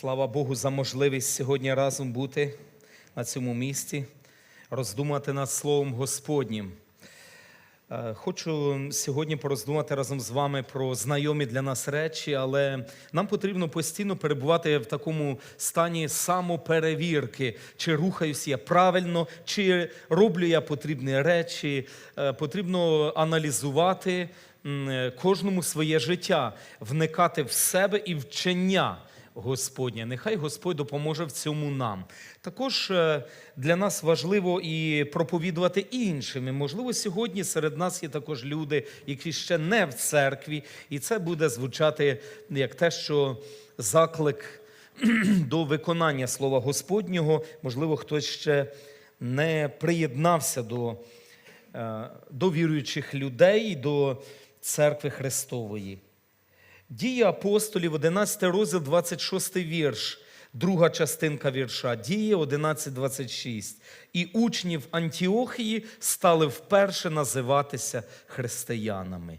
Слава Богу за можливість сьогодні разом бути на цьому місці, роздумати над Словом Господнім. Е, Хочу сьогодні пороздумати разом з вами про знайомі для нас речі, але нам потрібно постійно перебувати в такому стані самоперевірки, чи рухаюсь я правильно, чи роблю я потрібні речі. Е, Потрібно аналізувати е, кожному своє життя, вникати в себе і вчення. Господня. Нехай Господь допоможе в цьому нам. Також е, для нас важливо і проповідувати іншим. І, можливо, сьогодні серед нас є також люди, які ще не в церкві, і це буде звучати як те, що заклик до виконання слова Господнього. Можливо, хтось ще не приєднався до, е, до віруючих людей, до церкви Христової. Дії апостолів, 11 розділ, 26 вірш, друга частинка вірша. Дії 11.26. І учні в Антіохії стали вперше називатися християнами.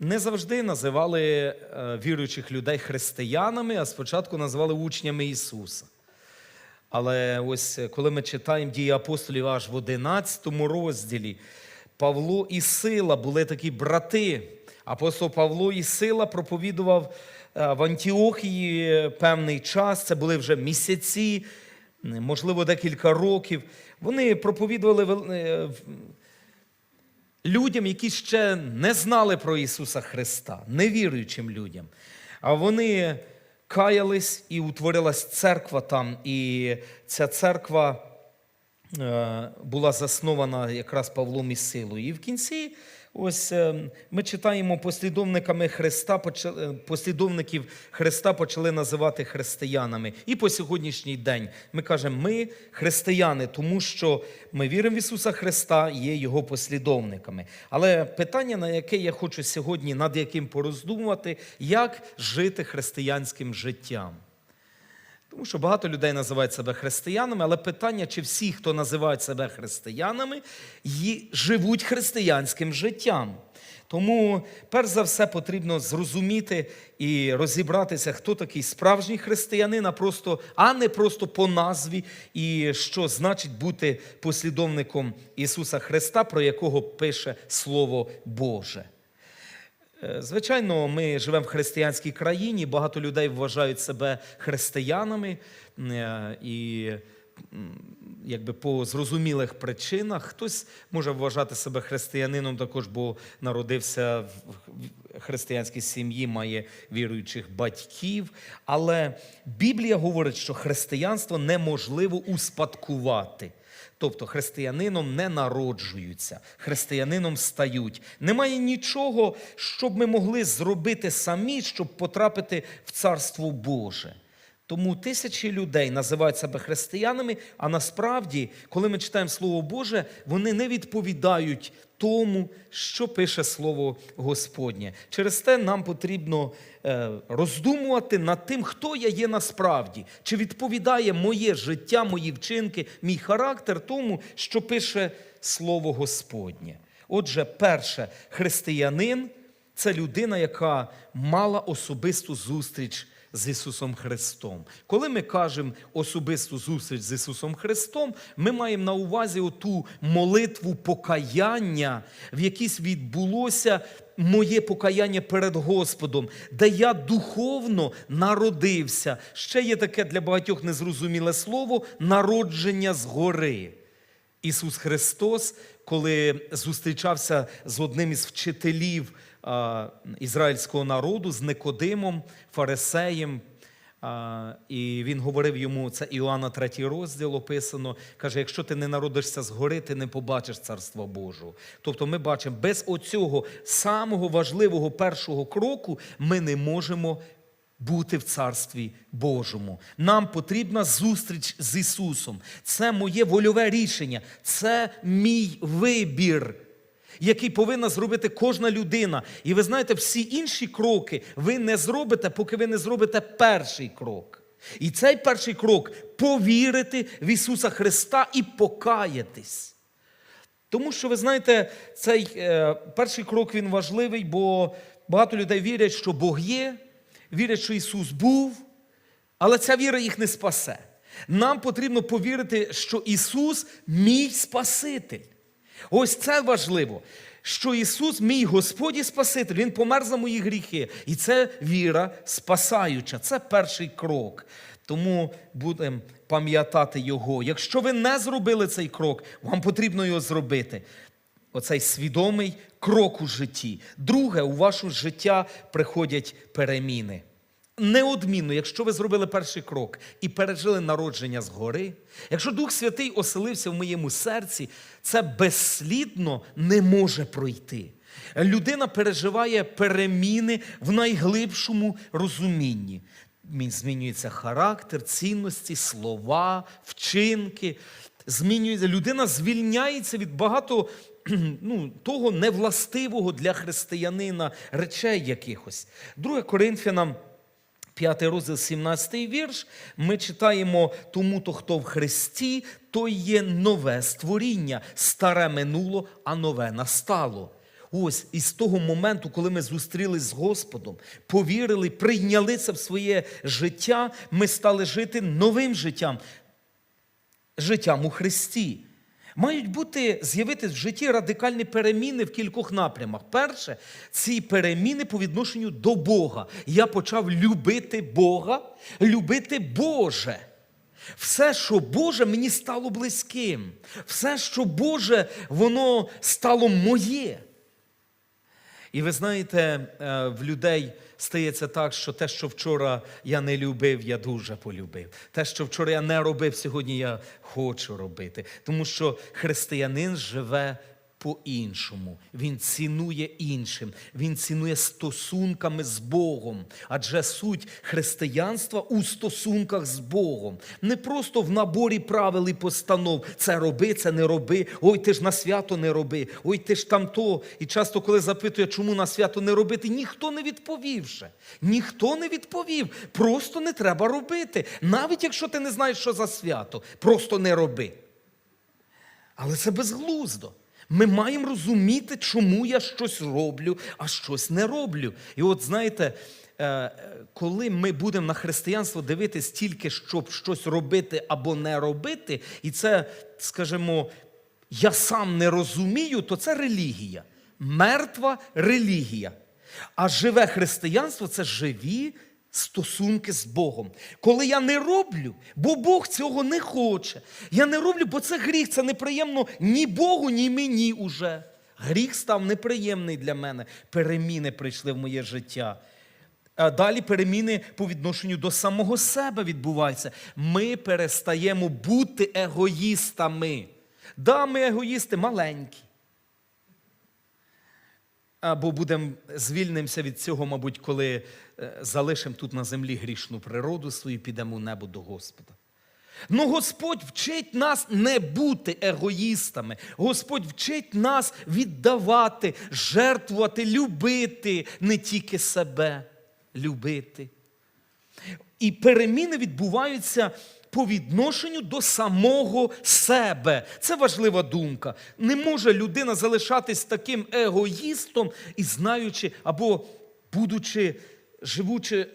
Не завжди називали е, віруючих людей християнами, а спочатку називали учнями Ісуса. Але ось е, коли ми читаємо дії апостолів аж в 11 розділі, Павло і Сила були такі брати. Апостол Павло і Сила проповідував е, в Антіохії певний час, це були вже місяці, можливо, декілька років. Вони проповідували е, людям, які ще не знали про Ісуса Христа, невіруючим людям. А вони каялись і утворилась церква там. І ця церква е, була заснована якраз Павлом і Силою. І в кінці, ось е, ми читаємо послідовниками Христа, е, послідовників Христа почали називати християнами. І по сьогоднішній день ми кажемо, ми християни, тому що ми віримо в Ісуса Христа, є Його послідовниками. Але питання, на яке я хочу сьогодні, над яким пороздумувати, як жити християнським життям. Тому що багато людей називають себе християнами, але питання, чи всі, хто називають себе християнами, живуть християнським життям. Тому, перш за все, потрібно зрозуміти і розібратися, хто такий справжній християнин, а, просто, а не просто по назві, і що значить бути послідовником Ісуса Христа, про якого пише Слово Боже. Е, Звичайно, ми живемо в християнській країні, багато людей вважають себе християнами е, і якби по зрозумілих причинах. Хтось може вважати себе християнином також, бо народився в в християнській сім'ї, має віруючих батьків. Але Біблія говорить, що християнство неможливо успадкувати. Тобто християнином не народжуються, християнином стають. Немає нічого, щоб ми могли зробити самі, щоб потрапити в Царство Боже. Тому тисячі людей називають себе християнами, а насправді, коли ми читаємо Слово Боже, вони не відповідають тому, що пише Слово Господнє. Через те нам потрібно е, роздумувати над тим, хто я є насправді, чи відповідає моє життя, мої вчинки, мій характер тому, що пише Слово Господнє. Отже, перше, християнин це людина, яка мала особисту зустріч з Ісусом Христом. Коли ми кажемо особисту зустріч з Ісусом Христом, ми маємо на увазі оту молитву покаяння, в якійсь відбулося моє покаяння перед Господом, де я духовно народився. Ще є таке для багатьох незрозуміле слово народження згори. Ісус Христос, коли зустрічався з одним із вчителів ізраїльського народу, з Никодимом, фарисеєм, і він говорив йому, це Іоанна 3 розділ описано, каже: якщо ти не народишся згори, ти не побачиш царства Божого. Тобто ми бачимо, без оцього самого важливого першого кроку ми не можемо бути в Царстві Божому. Нам потрібна зустріч з Ісусом. Це моє вольове рішення, це мій вибір, який повинна зробити кожна людина. І ви знаєте, всі інші кроки ви не зробите, поки ви не зробите перший крок. І цей перший крок повірити в Ісуса Христа і покаятись. Тому що ви знаєте, цей е, перший крок він важливий, бо багато людей вірять, що Бог є, вірять, що Ісус був, Але ця віра їх не спасе. Нам потрібно повірити, що Ісус мій Спаситель. Ось це важливо, що Ісус, мій Господь і Спаситель, Він помер за мої гріхи. І це віра спасаюча. Це перший крок. Тому будемо пам'ятати Його. Якщо ви не зробили цей крок, вам потрібно його зробити. Оцей свідомий крок у житті. Друге, у ваше життя приходять переміни. Неодмінно, якщо ви зробили перший крок і пережили народження згори, якщо Дух Святий оселився в моєму серці, це безслідно не може пройти. Людина переживає переміни в найглибшому розумінні. Змінюється характер, цінності, слова, вчинки. Змінюється людина звільняється від багато ну, того невластивого для християнина речей якихось. 2 Коринфянам 5 розділ, 17 вірш, ми читаємо тому, то хто в Христі, то є нове створіння, старе минуло, а нове настало. Ось із того моменту, коли ми зустрілись з Господом, повірили, прийняли це в своє життя, ми стали жити новим життям, життям у Христі. Мають бути з'явитись в житті радикальні переміни в кількох напрямах. Перше, ці переміни по відношенню до Бога. Я почав любити Бога, любити Боже. Все, що Боже, мені стало близьким. Все, що Боже, воно стало моє. І ви знаєте, е, в людей стається так, що те, що вчора я не любив, я дуже полюбив. Те, що вчора я не робив, сьогодні я хочу робити. Тому що християнин живе по-іншому. Він цінує іншим, він цінує стосунками з Богом. Адже суть християнства у стосунках з Богом. Не просто в наборі правил і постанов. Це роби, це не роби. Ой, ти ж на свято не роби. Ой, ти ж там то. І часто, коли запитує, чому на свято не робити, ніхто не відповів ще. Ніхто не відповів. Просто не треба робити. Навіть якщо ти не знаєш, що за свято, просто не роби. Але це безглуздо. Ми маємо розуміти, чому я щось роблю, а щось не роблю. І от знаєте, е, е, коли ми будемо на християнство дивитись тільки, щоб щось робити або не робити, і це, скажімо, я сам не розумію, то це релігія. Мертва релігія. А живе християнство це живі стосунки з Богом. Коли я не роблю, бо Бог цього не хоче. Я не роблю, бо це гріх, це неприємно ні Богу, ні мені уже. Гріх став неприємний для мене. Переміни прийшли в моє життя. Далі переміни по відношенню до самого себе відбуваються. Ми перестаємо бути егоїстами. Да, ми егоїсти маленькі. Або будемо звільнимося від цього, мабуть, коли е, залишимо тут на землі грішну природу свою підемо у небо до Господа. Ну Господь вчить нас не бути егоїстами. Господь вчить нас віддавати, жертвувати, любити не тільки себе, любити. І переміни відбуваються по відношенню до самого себе. Це важлива думка. Не може людина залишатись таким егоїстом і знаючи, або будучи, живучи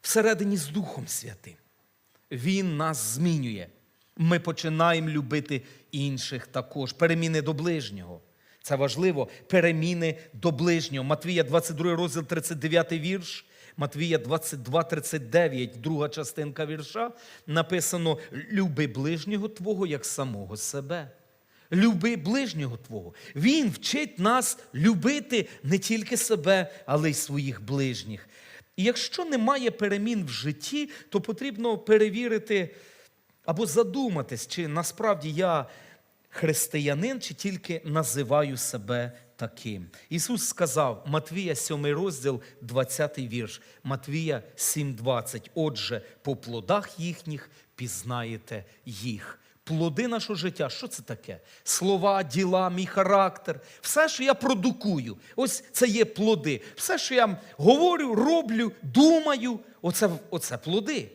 всередині з Духом Святим. Він нас змінює. Ми починаємо любити інших також. Переміни до ближнього. Це важливо. Переміни до ближнього. Матвія 22 розділ 39 вірш. Матвія 22, 39, друга частинка вірша, написано: Люби ближнього Твого як самого себе. Люби ближнього Твого. Він вчить нас любити не тільки себе, але й своїх ближніх. І якщо немає перемін в житті, то потрібно перевірити або задуматись, чи насправді я християнин, чи тільки називаю себе таким. Ісус сказав, Матвія 7 розділ, 20 вірш, Матвія 7,20. Отже, по плодах їхніх пізнаєте їх. Плоди нашого життя, що це таке? Слова, діла, мій характер, все, що я продукую, ось це є плоди. Все, що я говорю, роблю, думаю, оце, оце плоди.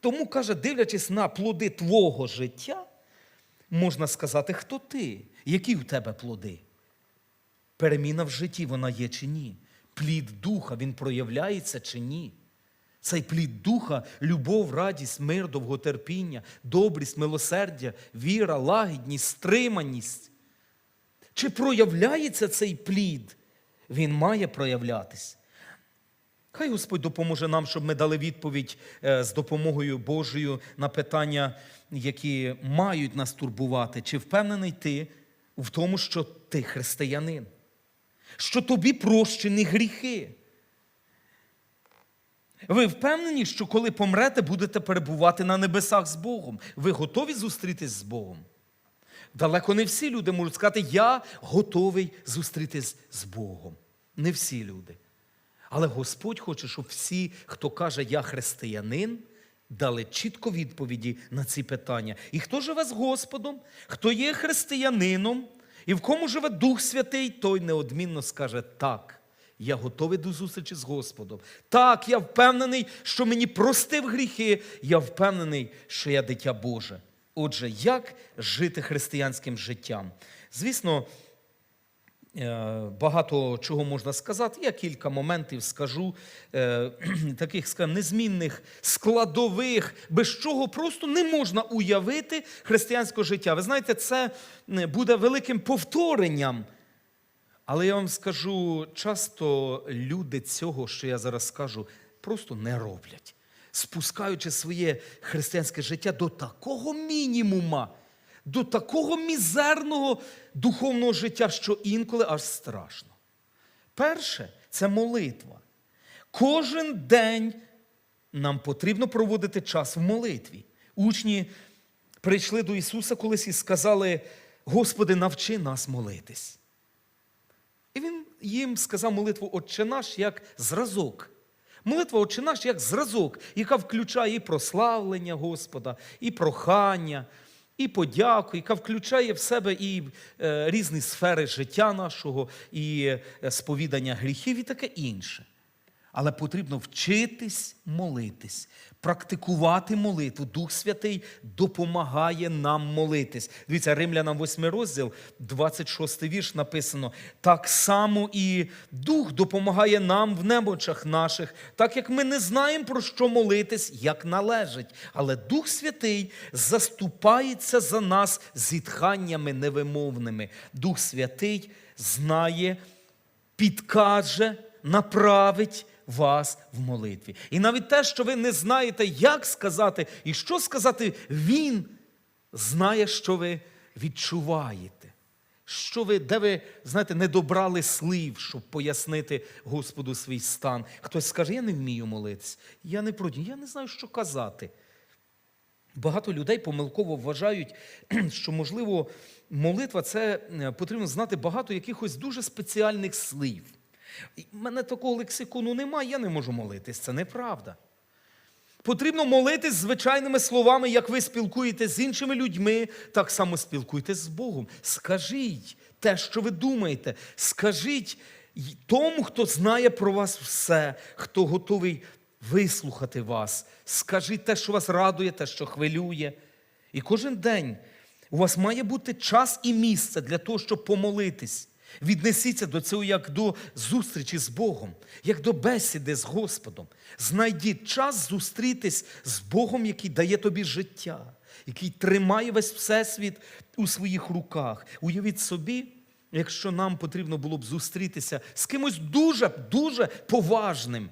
Тому каже, дивлячись на плоди твого життя, можна сказати, хто ти, які в тебе плоди. Переміна в житті вона є чи ні? Плід духа він проявляється чи ні? Цей плід духа, любов, радість, мир, довготерпіння, добрість, милосердя, віра, лагідність, стриманість. Чи проявляється цей плід? Він має проявлятись. Хай Господь допоможе нам, щоб ми дали відповідь е, з допомогою Божою на питання, які мають нас турбувати. Чи впевнений ти в тому, що ти християнин? Що тобі прощені гріхи? Ви впевнені, що коли помрете, будете перебувати на небесах з Богом? Ви готові зустрітись з Богом? Далеко не всі люди можуть сказати, я готовий зустрітись з Богом. Не всі люди. Але Господь хоче, щоб всі, хто каже Я християнин, дали чітко відповіді на ці питання. І хто живе з Господом, хто є християнином, і в кому живе Дух Святий, той неодмінно скаже так. Я готовий до зустрічі з Господом. Так, я впевнений, що мені простив гріхи. Я впевнений, що я дитя Боже. Отже, як жити християнським життям? Звісно, Багато чого можна сказати. Я кілька моментів скажу, е, таких скажімо, незмінних, складових, без чого просто не можна уявити християнського життя. Ви знаєте, це е, буде великим повторенням. Але я вам скажу, часто люди цього, що я зараз скажу, просто не роблять, спускаючи своє християнське життя до такого мінімума до такого мізерного духовного життя, що інколи аж страшно. Перше це молитва. Кожен день нам потрібно проводити час в молитві. Учні прийшли до Ісуса колись і сказали: Господи, навчи нас молитись. І Він їм сказав молитву Отче наш як зразок. Молитва Отче наш як зразок, яка включає і прославлення Господа, і прохання, і подяку, яка включає в себе і е, різні сфери життя нашого, і е, сповідання гріхів, і таке інше. Але потрібно вчитись молитись, практикувати молитву. Дух Святий допомагає нам молитись. Дивіться, Римлянам 8 розділ, 26 вірш написано: так само і Дух допомагає нам в немочах наших, так як ми не знаємо, про що молитись, як належить. Але Дух Святий заступається за нас зітханнями невимовними. Дух Святий знає, підкаже, направить вас в молитві. І навіть те, що ви не знаєте, як сказати і що сказати, Він знає, що ви відчуваєте. Що ви, де ви, знаєте, не добрали слів, щоб пояснити Господу свій стан. Хтось скаже, я не вмію молитися, я не проти, я не знаю, що казати. Багато людей помилково вважають, що, можливо, молитва це е, потрібно знати багато якихось дуже спеціальних слів. У мене такого лексикону немає, я не можу молитись. Це неправда. Потрібно молитись звичайними словами, як ви спілкуєтесь з іншими людьми, так само спілкуйтесь з Богом. Скажіть те, що ви думаєте. Скажіть тому, хто знає про вас все, хто готовий вислухати вас. Скажіть те, що вас радує, те, що хвилює. І кожен день у вас має бути час і місце для того, щоб помолитись. Віднесіться до цього як до зустрічі з Богом, як до бесіди з Господом. Знайдіть час зустрітись з Богом, який дає тобі життя, який тримає весь всесвіт у своїх руках. Уявіть собі, якщо нам потрібно було б зустрітися з кимось дуже, дуже поважним.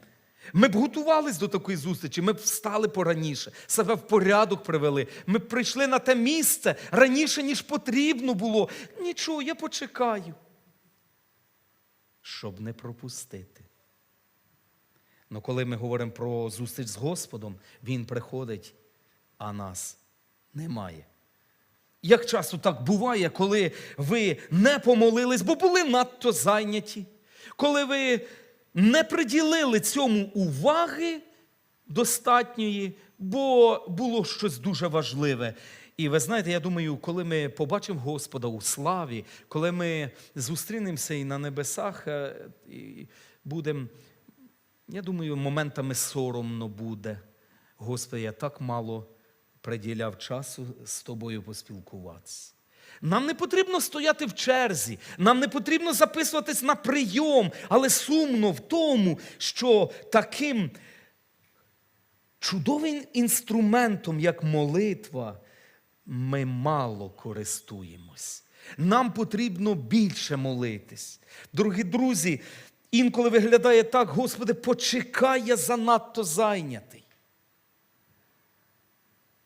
Ми б готувались до такої зустрічі, ми б встали пораніше, себе в порядок привели. Ми б прийшли на те місце раніше, ніж потрібно було. Нічого, я почекаю щоб не пропустити. Ну коли ми говоримо про зустріч з Господом, Він приходить, а нас немає. Як часто так буває, коли ви не помолились, бо були надто зайняті, коли ви не приділили цьому уваги достатньої, бо було щось дуже важливе. І ви знаєте, я думаю, коли ми побачимо Господа у славі, коли ми зустрінемося і на небесах, е, і будемо, я думаю, моментами соромно буде. Господи, я так мало приділяв часу з тобою поспілкуватися. Нам не потрібно стояти в черзі, нам не потрібно записуватись на прийом, але сумно в тому, що таким чудовим інструментом, як молитва, ми мало користуємось. Нам потрібно більше молитись. Дорогі друзі, інколи виглядає так, Господи, почекай, я занадто зайнятий.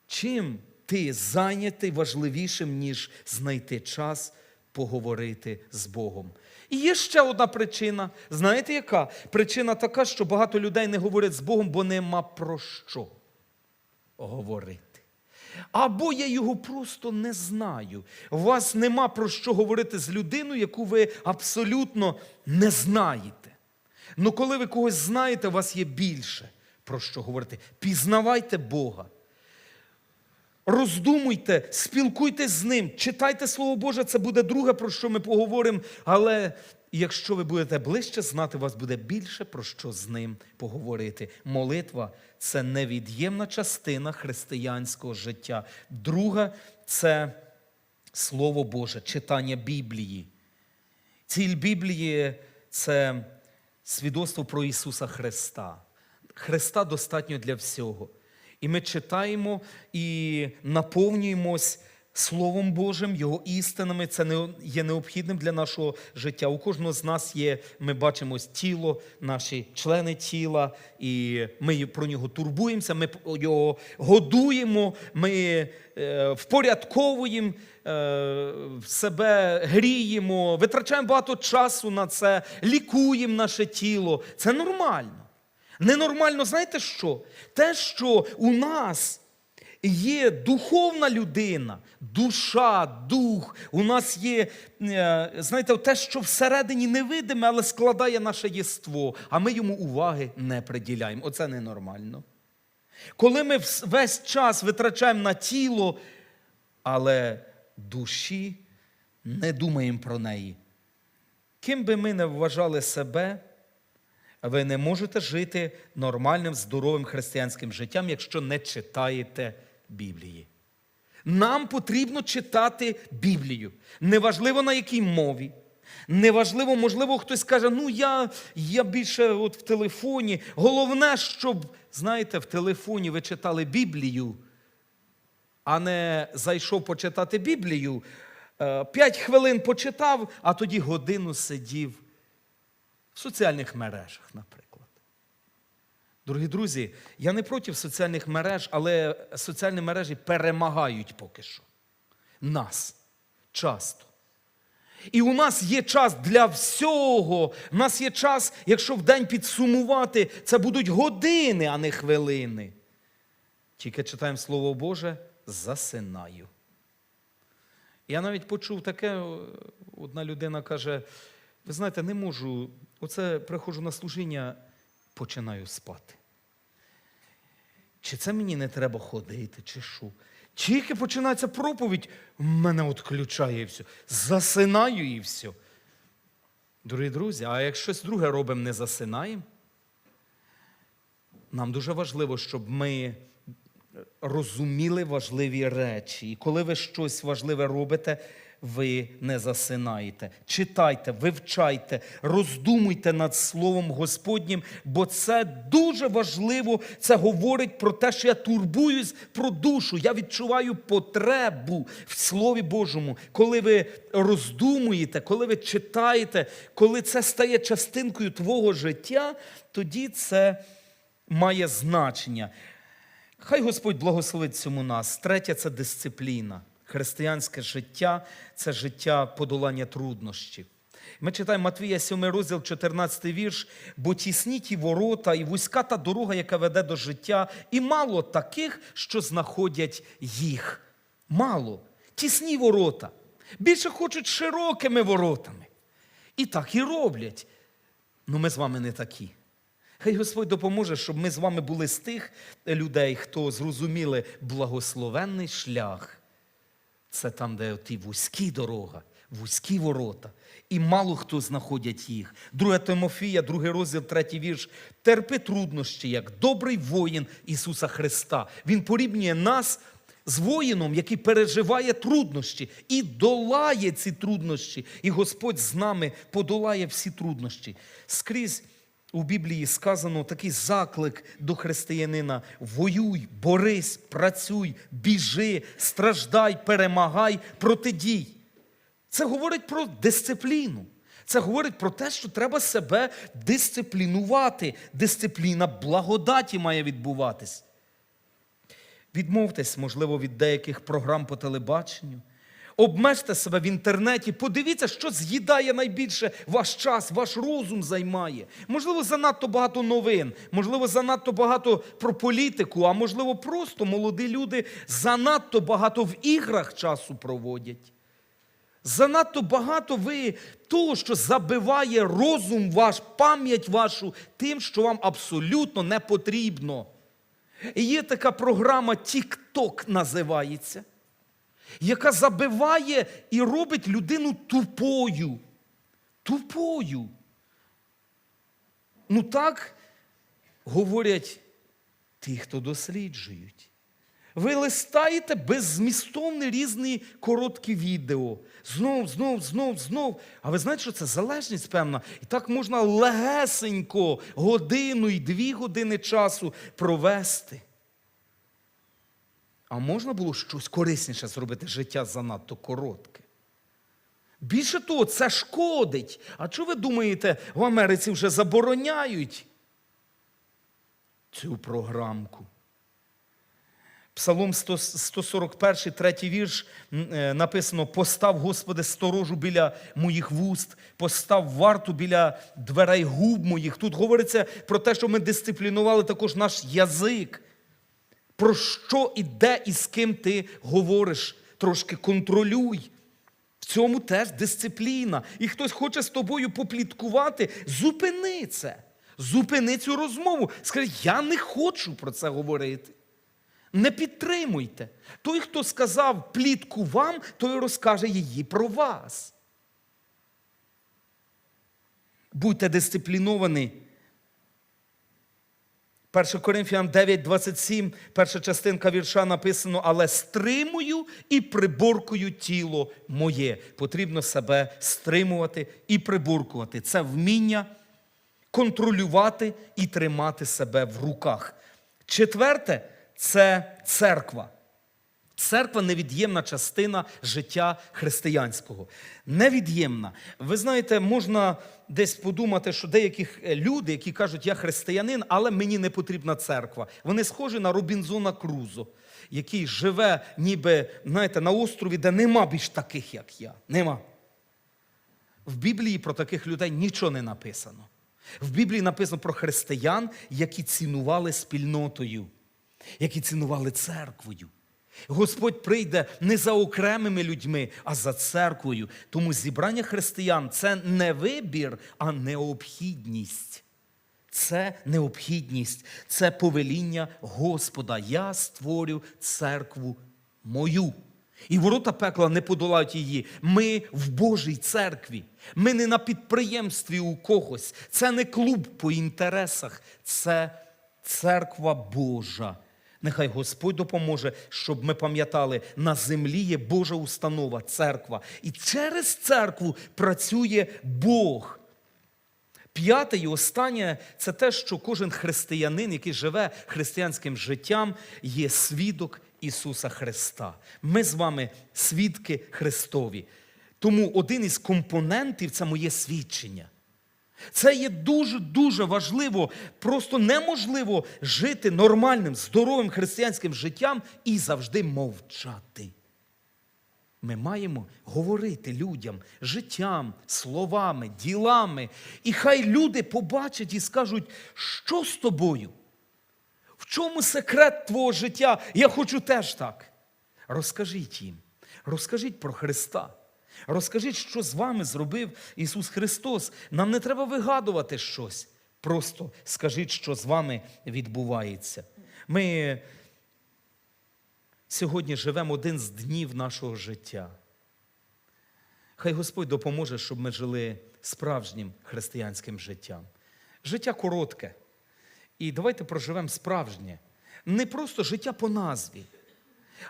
Чим ти зайнятий важливішим, ніж знайти час поговорити з Богом? І є ще одна причина. Знаєте яка? Причина така, що багато людей не говорять з Богом, бо нема про що говорити. Або я його просто не знаю. У вас нема про що говорити з людиною, яку ви абсолютно не знаєте. Ну коли ви когось знаєте, у вас є більше про що говорити. Пізнавайте Бога. Роздумуйте, спілкуйтесь з ним, читайте Слово Боже, це буде друге, про що ми поговоримо. Але якщо ви будете ближче знати, у вас буде більше про що з ним поговорити. Молитва це невід'ємна частина християнського життя. Друга це Слово Боже, читання Біблії. Ціль Біблії це свідоцтво про Ісуса Христа. Христа достатньо для всього. І ми читаємо і наповнюємось Словом Божим, Його істинами. Це не- є необхідним для нашого життя. У кожного з нас є, ми бачимо тіло, наші члени тіла, і ми про нього турбуємося, ми його годуємо, ми е, впорядковуємо е, себе, гріємо, витрачаємо багато часу на це, лікуємо наше тіло. Це нормально. Ненормально, знаєте що? Те, що у нас є духовна людина, душа, дух, у нас є, е, знаєте, те, що всередині невидиме, але складає наше єство, а ми йому уваги не приділяємо. Оце ненормально. Коли ми весь час витрачаємо на тіло, але душі не думаємо про неї. Ким би ми не вважали себе, ви не можете жити нормальним, здоровим християнським життям, якщо не читаєте Біблії. Нам потрібно читати Біблію. Неважливо на якій мові. Неважливо, можливо, хтось каже, ну я, я більше от в телефоні. Головне, щоб, знаєте, в телефоні ви читали Біблію, а не зайшов почитати Біблію, е, п'ять хвилин почитав, а тоді годину сидів в соціальних мережах, наприклад. Дорогі друзі, я не проти соціальних мереж, але соціальні мережі перемагають поки що. Нас часто. І у нас є час для всього. У нас є час, якщо в день підсумувати, це будуть години, а не хвилини. Тільки читаємо Слово Боже, засинаю. Я навіть почув таке, одна людина каже: ви знаєте, не можу, оце приходжу на служіння, починаю спати. Чи це мені не треба ходити, чи що? Тільки починається проповідь, мене відключає і все. Засинаю і все. Дорогі друзі, а як щось друге робимо, не засинаємо? Нам дуже важливо, щоб ми розуміли важливі речі. І коли ви щось важливе робите, ви не засинаєте. Читайте, вивчайте, роздумуйте над Словом Господнім, бо це дуже важливо. Це говорить про те, що я турбуюсь про душу. Я відчуваю потребу в Слові Божому. Коли ви роздумуєте, коли ви читаєте, коли це стає частинкою твого життя, тоді це має значення. Хай Господь благословить цьому нас. Третє це дисципліна. Християнське життя це життя подолання труднощів. Ми читаємо Матвія 7 розділ, 14 вірш, бо тісні ті ворота і вузька та дорога, яка веде до життя, і мало таких, що знаходять їх. Мало. Тісні ворота. Більше хочуть широкими воротами. І так і роблять. Ну ми з вами не такі. Хай Господь допоможе, щоб ми з вами були з тих людей, хто зрозуміли благословенний шлях. Це там, де ті вузькі дорога, вузькі ворота. І мало хто знаходять їх. Друге Тимофія, другий розділ, третій вірш. Терпи труднощі, як добрий воїн Ісуса Христа. Він порівнює нас з воїном, який переживає труднощі і долає ці труднощі. І Господь з нами подолає всі труднощі. Скрізь у Біблії сказано такий заклик до християнина: воюй, борись, працюй, біжи, страждай, перемагай, протидій. Це говорить про дисципліну. Це говорить про те, що треба себе дисциплінувати. Дисципліна благодаті має відбуватись. Відмовтесь, можливо, від деяких програм по телебаченню. Обмежте себе в інтернеті, подивіться, що з'їдає найбільше ваш час, ваш розум займає. Можливо, занадто багато новин, можливо, занадто багато про політику, а можливо, просто молоді люди занадто багато в іграх часу проводять. Занадто багато ви того, що забиває розум ваш, пам'ять вашу тим, що вам абсолютно не потрібно. І є така програма TikTok називається, яка забиває і робить людину тупою. Тупою. Ну так говорять ті, хто досліджують. Ви листаєте беззмістовні різні короткі відео. Знов, знов, знов, знов. А ви знаєте, що це залежність певна? І так можна легесенько годину і дві години часу провести. А можна було щось корисніше зробити, життя занадто коротке. Більше того, це шкодить. А що ви думаєте, в Америці вже забороняють цю програмку? Псалом 141, третій вірш е, написано: Постав, Господи, сторожу біля моїх вуст, постав варту біля дверей губ моїх. Тут говориться про те, що ми дисциплінували також наш язик. Про що і де і з ким ти говориш, трошки контролюй. В цьому теж дисципліна. І хтось хоче з тобою попліткувати, зупини це. Зупини цю розмову. Скажи, я не хочу про це говорити. Не підтримуйте. Той, хто сказав плітку вам, той розкаже її про вас. Будьте дисципліновані. 1 Коринфян 9, 27, перша частинка вірша написано, але стримую і приборкую тіло моє. Потрібно себе стримувати і приборкувати. Це вміння контролювати і тримати себе в руках. Четверте це церква. Церква невід'ємна частина життя християнського. Невід'ємна. Ви знаєте, можна десь подумати, що деякі люди, які кажуть, я християнин, але мені не потрібна церква. Вони схожі на Робінзона Крузо, який живе, ніби знаєте, на острові, де нема більш таких, як я. Нема. В Біблії про таких людей нічого не написано. В Біблії написано про християн, які цінували спільнотою, які цінували церквою. Господь прийде не за окремими людьми, а за церквою. Тому зібрання християн це не вибір, а необхідність. Це необхідність, це повеління Господа. Я створю церкву мою. І ворота пекла не подолають її. Ми в Божій церкві. Ми не на підприємстві у когось. Це не клуб по інтересах, це церква Божа. Нехай Господь допоможе, щоб ми пам'ятали, на землі є Божа установа, церква. І через церкву працює Бог. П'яте і останнє це те, що кожен християнин, який живе християнським життям, є свідок Ісуса Христа. Ми з вами свідки Христові. Тому один із компонентів це моє свідчення. Це є дуже-дуже важливо. Просто неможливо жити нормальним, здоровим християнським життям і завжди мовчати. Ми маємо говорити людям життям, словами, ділами. І хай люди побачать і скажуть, що з тобою? В чому секрет твого життя? Я хочу теж так. Розкажіть їм, розкажіть про Христа. Розкажіть, що з вами зробив Ісус Христос. Нам не треба вигадувати щось. Просто скажіть, що з вами відбувається. Ми сьогодні живемо один з днів нашого життя. Хай Господь допоможе, щоб ми жили справжнім християнським життям. Життя коротке. І давайте проживемо справжнє. Не просто життя по назві.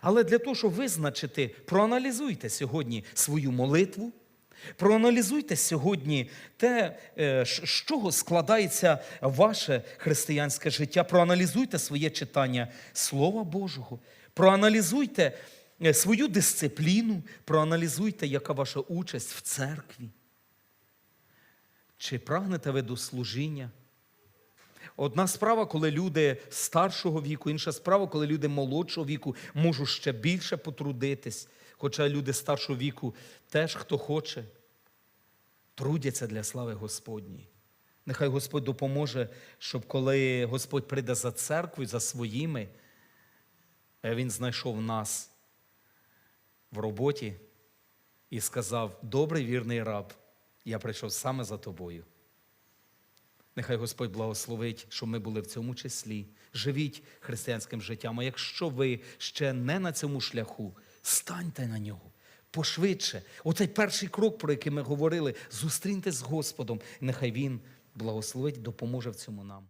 Але для того, щоб визначити, проаналізуйте сьогодні свою молитву, Проаналізуйте сьогодні те, е, з чого складається ваше християнське життя. Проаналізуйте своє читання Слова Божого. Проаналізуйте е, свою дисципліну, проаналізуйте, яка ваша участь в церкві. Чи прагнете ви до служіння? Одна справа, коли люди старшого віку, інша справа, коли люди молодшого віку можуть ще більше потрудитись. Хоча люди старшого віку теж, хто хоче, трудяться для слави Господній. Нехай Господь допоможе, щоб коли Господь прийде за церквою, за своїми, е, Він знайшов нас в роботі і сказав: добрий вірний раб, я прийшов саме за тобою. Нехай Господь благословить, щоб ми були в цьому числі. Живіть християнським життям. А якщо ви ще не на цьому шляху, станьте на нього. Пошвидше. Оцей перший крок, про який ми говорили, зустріньтесь з Господом. Нехай Він благословить, допоможе в цьому нам.